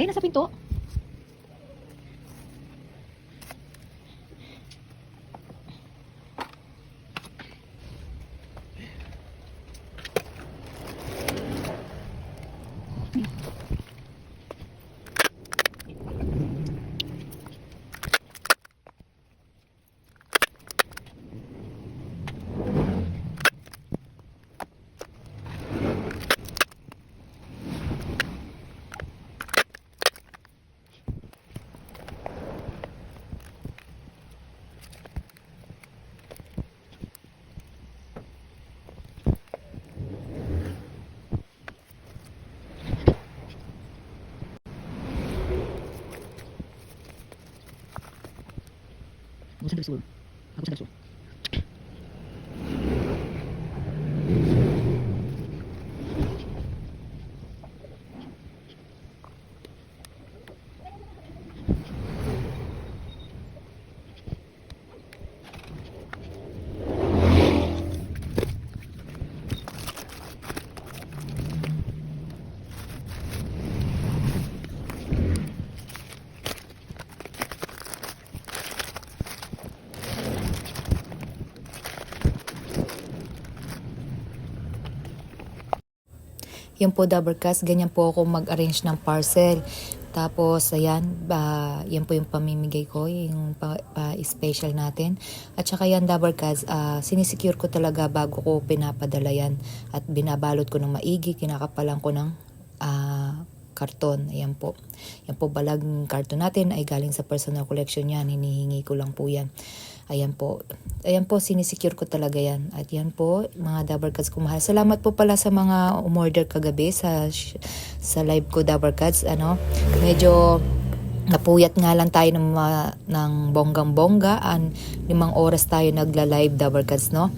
Ayun, nasa pinto. Agusan del Sur. Agusan del Sur. Yan po, Dabarkas, ganyan po ako mag-arrange ng parcel. Tapos, ayan, ba, yan po yung pamimigay ko, yung pa, pa- special natin. At saka yan, Dabarkas, ah, sinisecure ko talaga bago ko pinapadala yan. At binabalot ko ng maigi, kinakapalan ko ng ah, karton. Ayan po. Yan po, balag karton natin ay galing sa personal collection yan. Hinihingi ko lang po yan. Ayan po. Ayan po, sinisecure ko talaga yan. At yan po, mga Dabarkads kumahal. Salamat po pala sa mga umorder kagabi sa sa live ko Dabarkads. Ano, medyo napuyat nga lang tayo ng, mga- ng bonggang-bongga. An, limang oras tayo nagla-live Dabarkads, no?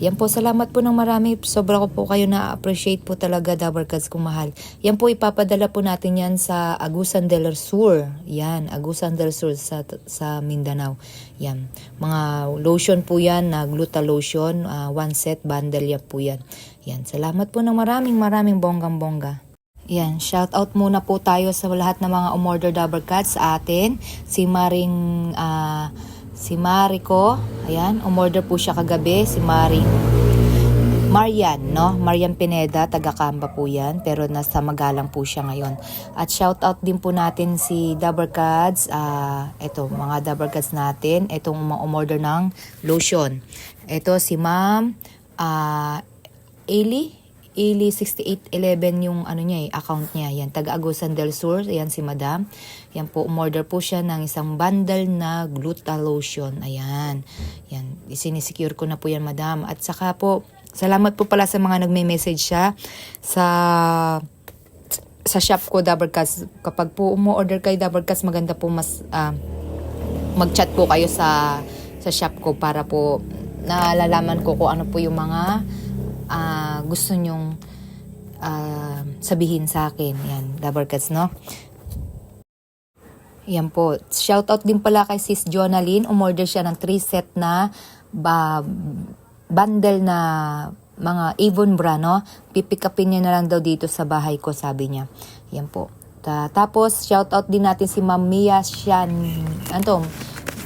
Yan po, salamat po ng marami. Sobra ko po kayo na-appreciate po talaga, Dabarkads kumahal. Yan po, ipapadala po natin yan sa Agusan del Sur. Yan, Agusan del Sur sa, sa Mindanao. Yan. Mga lotion po yan, na gluta lotion, ah, one set bundle yan po yan. Yan, salamat po ng maraming maraming bonggang-bongga. Yan, shout out muna po tayo sa lahat ng mga umorder Dabber Cats sa atin. Si Maring, ah, si Mariko, ayan, umorder po siya kagabi. Si Maring Marian, no? Marian Pineda, taga Kamba po yan, pero nasa Magalang po siya ngayon. At shout out din po natin si Dabber Cats, ah, eto, mga Dabber Cats natin, etong umorder ng lotion. Ito si Ma'am ah, Eli, Eli 6811 yung ano niya eh, account niya. Yan, taga Agusan del Sur, yan si Madam. Yan po, umorder po siya ng isang bundle na gluta lotion. Ayan. Yan, isinisecure ko na po yan, Madam. At saka po, salamat po pala sa mga nagme-message siya sa sa shop ko Dabarkas. Kapag po umu-order kay Dabarkas, maganda po mas ah, mag-chat po kayo sa sa shop ko para po nalalaman ko kung ano po yung mga ah, gusto nyong ah, sabihin sa akin. Yan, Dabarkas, no? Yan po. Shoutout din pala kay Sis Jonalyn. Umorder siya ng 3 set na ba, bundle na mga Avon bra, no? Pipick upin niya na lang daw dito sa bahay ko, sabi niya. Yan po. Ta- tapos, shoutout din natin si Ma'am Mia Shan. Ano to?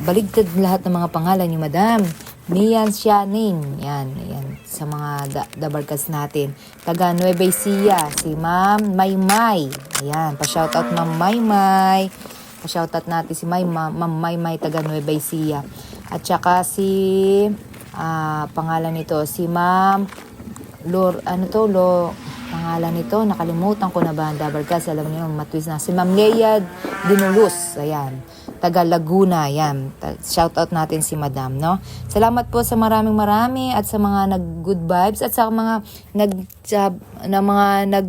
Baligtad lahat ng mga pangalan niyo, Madam. Mia Shaning. Yan, yan. Sa mga da- dabarkas natin. Taga Nueva Ecija, si Ma'am Maymay. Ayan, pa-shoutout Ma'am Maymay. Pa-shoutout natin si May, Ma- Ma'am Maymay, taga Nueva Ecija. At saka si, ah, pangalan nito, si Ma'am Lor, ano to, Lo, pangalan nito, nakalimutan ko na ba ang Dabarkas, alam niyo, matwist na. Si Ma'am Leia Dinulus, ayan, taga Laguna, ayan. Ta- Shoutout natin si Madam, no? Salamat po sa maraming marami at sa mga nag-good vibes at sa mga nag, sa, na mga nag,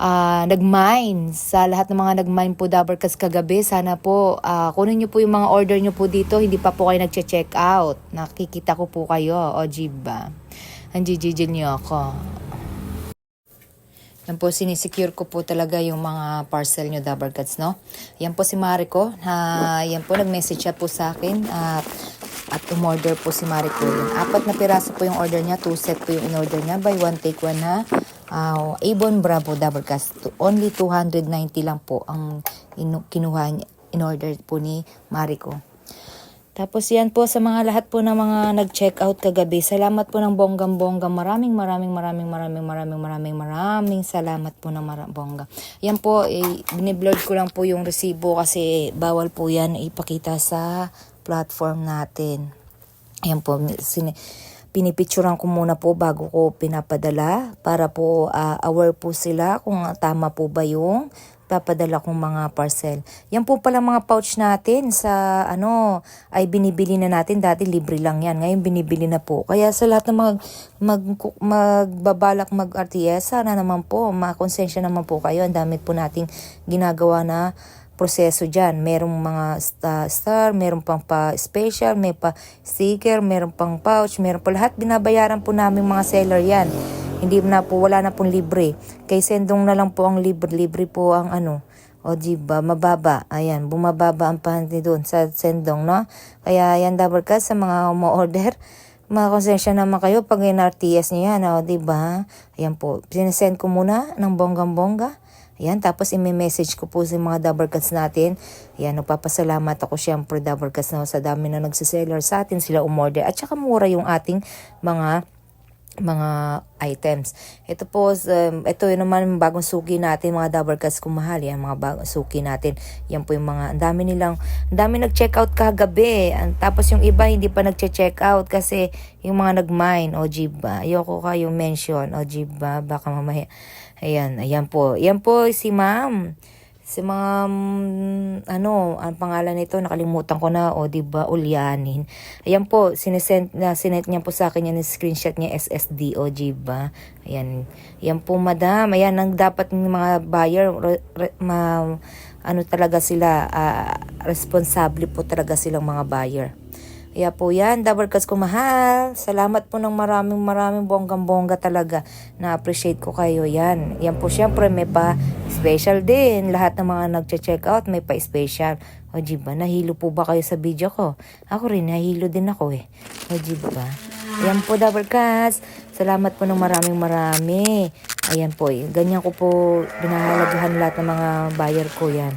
ah, nag-mine sa lahat ng mga nag-mine po Dabarkas kagabi. Sana po ah, kunin niyo po yung mga order niyo po dito. Hindi pa po kayo nagche-check out. Nakikita ko po kayo. O, Jiba. Ang jijijil niyo ako. Yan po, sinisecure ko po talaga yung mga parcel nyo, Dabarcats, no? Yan po si Mariko. Ha, yan po, nag-message siya po sa akin. At, at umorder po si Mariko. Yan. Apat na piraso po yung order niya. Two set po yung in-order niya. Buy one, take one na ah, Avon Bravo Double Cast. Only 290 lang po ang inu- kinuha niya, in order po ni Mariko. Tapos yan po sa mga lahat po ng mga nag-check out kagabi. Salamat po ng bonggang bongga. Maraming maraming maraming maraming maraming maraming maraming salamat po ng mara- bongga. Yan po, eh, biniblurred ko lang po yung resibo kasi bawal po yan ipakita sa platform natin. Ayan po, sini, pinipicturan ko muna po bago ko pinapadala para po ah, aware po sila kung tama po ba yung papadala kong mga parcel. Yan po pala mga pouch natin sa ano ay binibili na natin dati libre lang yan. Ngayon binibili na po. Kaya sa lahat ng mag, mag magbabalak mag RTS sana naman po makonsensya naman po kayo. Ang dami po nating ginagawa na proseso dyan. Merong mga sta- star, meron pang pa-special, may pa-sticker, meron pang pouch, meron pa lahat. Binabayaran po namin mga seller yan. Hindi na po, wala na pong libre. Kay sendong na lang po ang libre. Libre po ang ano. O di ba, mababa. Ayan, bumababa ang panty doon sa sendong, no? Kaya yan, double cut sa mga umu-order. Mga konsensya naman kayo pag in RTS niyo yan, o di ba? Ayan po, sinesend ko muna ng bonggang-bongga. Ayan, tapos imi-message ko po sa mga double cuts natin. Ayan, nagpapasalamat ako syempre double cuts na sa dami na nagsiseller sa atin, sila umorder. At saka mura yung ating mga mga items. Ito po, um, ito yun naman yung bagong suki natin, mga double cuts kung mahal. Yan, mga bagong suki natin. Yan po yung mga, ang dami nilang, ang dami nag-check out kagabi. Ang- Tapos yung iba hindi pa nag-check out kasi yung mga nag-mine, o jiba. Ayoko kayo mention, o jiba, baka mamaya. Ayan, ayan po. Yan po si ma'am. Si mga, ano, ang pangalan nito, nakalimutan ko na, o, di ba, Ulyanin. Ayan po, sinesend, na, sinet niya po sa akin yan, screenshot niya, SSD, o, di ba? Ayan, ayan po, madam. Ayan, ang dapat ng mga buyer, ma, ano talaga sila, ah, responsable po talaga silang mga buyer. Kaya po yan, double cuts ko mahal. Salamat po ng maraming maraming bonggang-bongga talaga. Na-appreciate ko kayo yan. Yan po syempre may pa special din. Lahat ng mga nagche-check out may pa special. O di ba, nahilo po ba kayo sa video ko? Ako rin, nahilo din ako eh. O di ba? Yan po double cuts. Salamat po ng maraming marami. Ayan po, eh. ganyan ko po binahalagahan lahat ng mga buyer ko yan.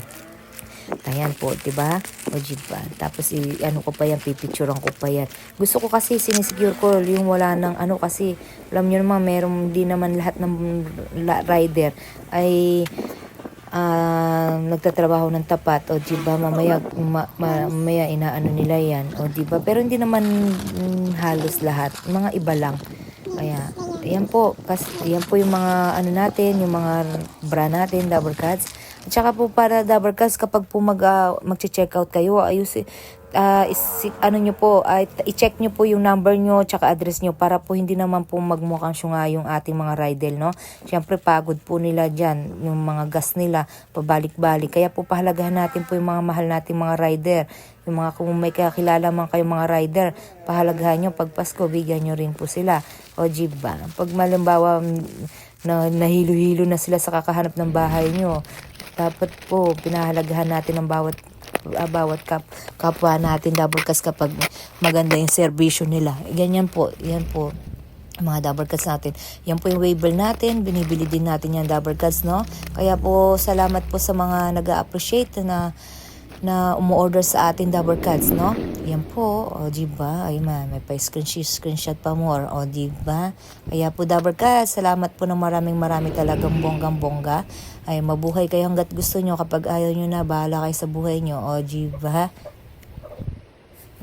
Ayan po, 'di ba? O ba? Tapos i ano ko pa yan, pipicturean ko pa yan. Gusto ko kasi sinisecure ko yung wala ng ano kasi alam niyo naman meron di naman lahat ng rider ay ah, nagtatrabaho ng tapat. O di mamaya ma, ma- mamaya inaano nila yan. O di ba? Pero hindi naman mm, halos lahat. Mga iba lang. Kaya yan po. Kasi yan po yung mga ano natin yung mga bra natin double cuts at saka po para cuts kapag po mag, uh, mag-check out kayo ayusin ah, is, ano nyo po, ay i-check nyo po yung number nyo tsaka address nyo para po hindi naman po magmukhang syunga yung ating mga ridel, no? Siyempre, pagod po nila dyan, yung mga gas nila, pabalik-balik. Kaya po pahalagahan natin po yung mga mahal nating mga rider. Yung mga kung may kakilala man kayong mga rider, pahalagahan nyo, pag Pasko, bigyan nyo rin po sila. O, ba? Pag malimbawa, mm, na nahilo-hilo na sila sa kakahanap ng bahay nyo, dapat po pinahalagahan natin ang bawat ah, bawat kap kapwa natin double cast kapag maganda yung serbisyo nila. Ganyan po, yan po mga double cuts natin. Yan po yung waiver natin. Binibili din natin yan double cuts, no? Kaya po, salamat po sa mga nag appreciate na na umu-order sa atin double cuts, no? Yan po, o di ba? Ay ma, may pa screenshot, screenshot pa more, o di ba? Kaya po double cuts, salamat po ng maraming marami talagang bonggang bongga. Ay mabuhay kayo hanggat gusto nyo kapag ayaw nyo na, bahala kayo sa buhay nyo, o di ba?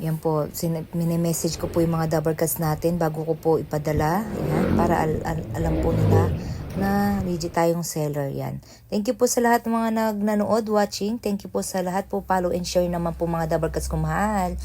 Yan po, sin- mini-message ko po yung mga double cuts natin bago ko po ipadala. Yan, para al- al- alam po nila na legit tayong seller yan. Thank you po sa lahat ng mga nag nanood, watching. Thank you po sa lahat po. Follow and share naman po mga double cuts kung mahal.